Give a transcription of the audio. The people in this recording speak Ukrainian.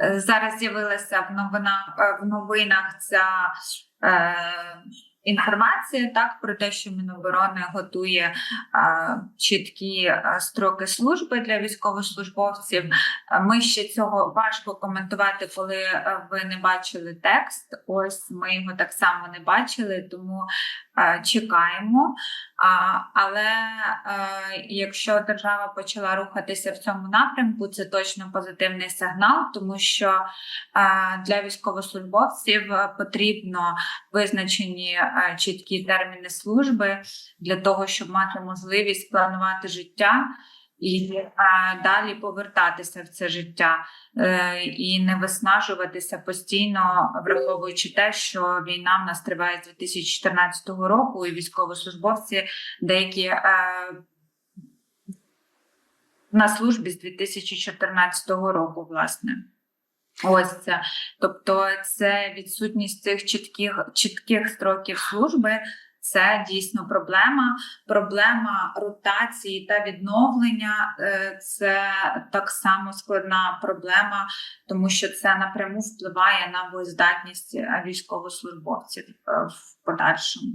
Е, Зараз з'явилася в новинах е, в новинах ця е, інформація так про те, що Міноборони готує е, чіткі строки служби для військовослужбовців. Ми ще цього важко коментувати, коли е, ви не бачили текст. Ось ми його так само не бачили, тому е, чекаємо. А, але е, якщо держава почала рухатися в цьому напрямку, це точно позитивний сигнал, тому що е, для військовослужбовців потрібно визначені чіткі терміни служби для того, щоб мати можливість планувати життя. І далі повертатися в це життя е, і не виснажуватися постійно, враховуючи те, що війна в нас триває з 2014 року, і військовослужбовці деякі е, на службі з 2014 року, власне. Ось це. Тобто, це відсутність цих чітких, чітких строків служби. Це дійсно проблема. Проблема ротації та відновлення е, це так само складна проблема, тому що це напряму впливає на боєздатність військовослужбовців е, в подальшому.